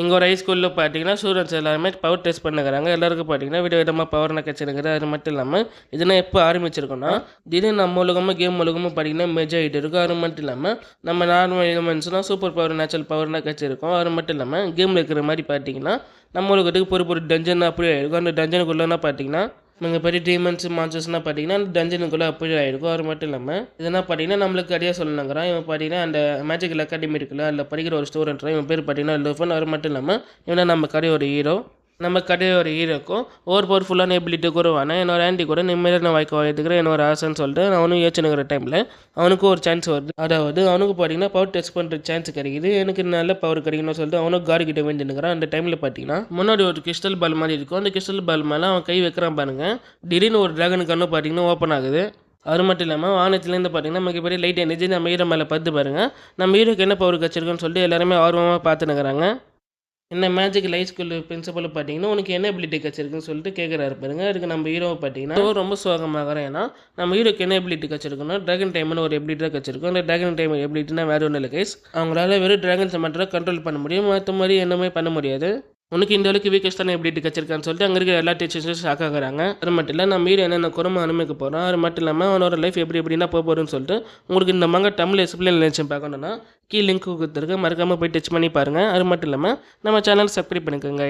இங்கே ஒரு ஹைஸ்கூலில் பார்த்தீங்கன்னா ஸ்டூடெண்ட்ஸ் எல்லாருமே பவர் டெஸ்ட் பண்ணுறாங்க எல்லாருக்கும் பார்த்தீங்கன்னா விட விதமாக பவர் கிடச்சிருக்குது. அது மட்டும் இல்லாமல் இதெல்லாம் எப்போ ஆரம்பிச்சிருக்கோன்னா திடீர்னு நம்ம உலகமாக கேம் உலகமாக பார்த்தீங்கன்னா மெஜா ஆகிட்டு இருக்கும் அது மட்டும் இல்லாமல் நம்ம நார்மல் எலிமெண்ட்ஸ்லாம் சூப்பர் பவர் நேச்சுரல் பவர்லாம் கிடச்சிருக்கும். அது மட்டும் இல்லாமல் கேமில் இருக்கிற மாதிரி பார்த்தீங்கன்னா நம்ம உலகத்துக்கு பொறு பொறு டஞ்சன் அப்படியே இருக்கும். அந்த டஞ்சனுக்குள்ளனா பார்த்தீங்கன்னா இங்கே பெரிய டீமன்ஸ் மான்சர்ஸ்னால் பார்த்தீங்கன்னா அந்த டஞ்சனுக்குள்ளே அப்படி ஆகிருக்கும் அது மட்டும் இல்லாமல் இதெல்லாம் பார்த்தீங்கன்னா நம்மளுக்கு அடியாக சொல்லணுங்கிறான். இவன் பார்த்தீங்கன்னா அந்த மேஜிக்கல் அகாடமி இருக்குல்ல அதில் படிக்கிற ஒரு ஸ்டூடெண்ட் இவன் பேர் பார்த்தீங்கன்னா லுஃபன் அது மட்டும் இல்லாமல் இவனா நம்ம கடையோட ஹீரோ நம்ம கடையோட ஹீரோக்கும் ஓவர் பவர்ஃபுல்லான எபிலிட்டி கூறுவானே என்னோட ஆண்டி கூட நிம்மதியான வாய்க்கு வாழ்த்துக்கிறேன் என்னோட ஆசைன்னு சொல்லிட்டு அவனும் யோசிச்சுனுக்கிற டைமில் அவனுக்கும் ஒரு சான்ஸ் வருது. அதாவது அவனுக்கு பார்த்தீங்கன்னா பவர் டெஸ்ட் பண்ணுற சான்ஸ் கிடைக்குது. எனக்கு நல்ல பவர் கிடைக்கணும்னு சொல்லிட்டு அவனும் காடு கிட்ட வேண்டினுக்கிறான் அந்த டைமில் பார்த்தீங்கன்னா முன்னாடி ஒரு கிறிஸ்டல் பால் மாதிரி இருக்கும். அந்த கிறிஸ்டல் பால் மேலே அவன் கை வைக்கிறான் பாருங்க. திடீர்னு ஒரு டிராகன் கண்ணு பார்த்தீங்கன்னா ஓப்பன் ஆகுது. அது மட்டும் இல்லாமல் வானத்துலேருந்து பார்த்தீங்கன்னா மிகப்பெரிய லைட் எனர்ஜி நம்ம ஹீரோ மேலே பார்த்து பாருங்கள் நம்ம ஹீரோக்கு என்ன பவர் கிடச்சிருக்குன்னு சொல்லிட்டு எல்லாருமே ஆர்வமாக பார்த்துனுக்குறாங்க என்ன மேஜிக் லை ஸ்கூல் பிரின்சிபல் பார்த்தீங்கன்னா உனக்கு என்ன எபிலிட்டி கிடச்சிருக்குன்னு சொல்லிட்டு கேட்குறாரு பாருங்க. அதுக்கு நம்ம ஹீரோவை பார்த்தீங்கன்னா ரொம்ப சோகமாகறேன் ஏன்னா நம்ம ஹீரோக்கு என்ன எபிலிட்டி கிடச்சிருக்குன்னா ட்ராகன் டைம்னு ஒரு எபிலிட்டி தான் கிடச்சிருக்கும். அந்த ட்ராகன் டைம் எபிலிட்டினா வேறு ஒன்றும் இல்லை கைஸ் அவங்களால வெறும் ட்ராகன்ஸை மட்டும் கண்ட்ரோல் பண்ண முடியும். மற்ற மாதிரி என்னமே பண்ண முடியாது. உனக்கு இந்த அளவுக்கு வீக்கஸ்டான எபிலிட்டி கிடச்சிருக்கான்னு சொல்லிட்டு அங்கே இருக்கிற எல்லா டீச்சர்ஸும் ஷாக் ஆகிறாங்க. அது மட்டும் இல்லை நான் மீறி என்னென்ன குறமை அனுமதிக்க போகிறோம் அது மட்டும் இல்லாமல் அவனோட லைஃப் எப்படி எப்படின்னா போக போகிறோன்னு சொல்லிட்டு உங்களுக்கு இந்த மங்க தமிழ் எக்ஸ்பிளைன் நினச்சி பார்க்கணுன்னா கீழ் லிங்க் கொடுத்துருக்கு. மறக்காமல் போய் டச் பண்ணி பாருங்கள் அது மட்டும் இல்லாமல் நம்ம சேனல் சப்ஸ்கிரைப் பண்ணிக்கோங்க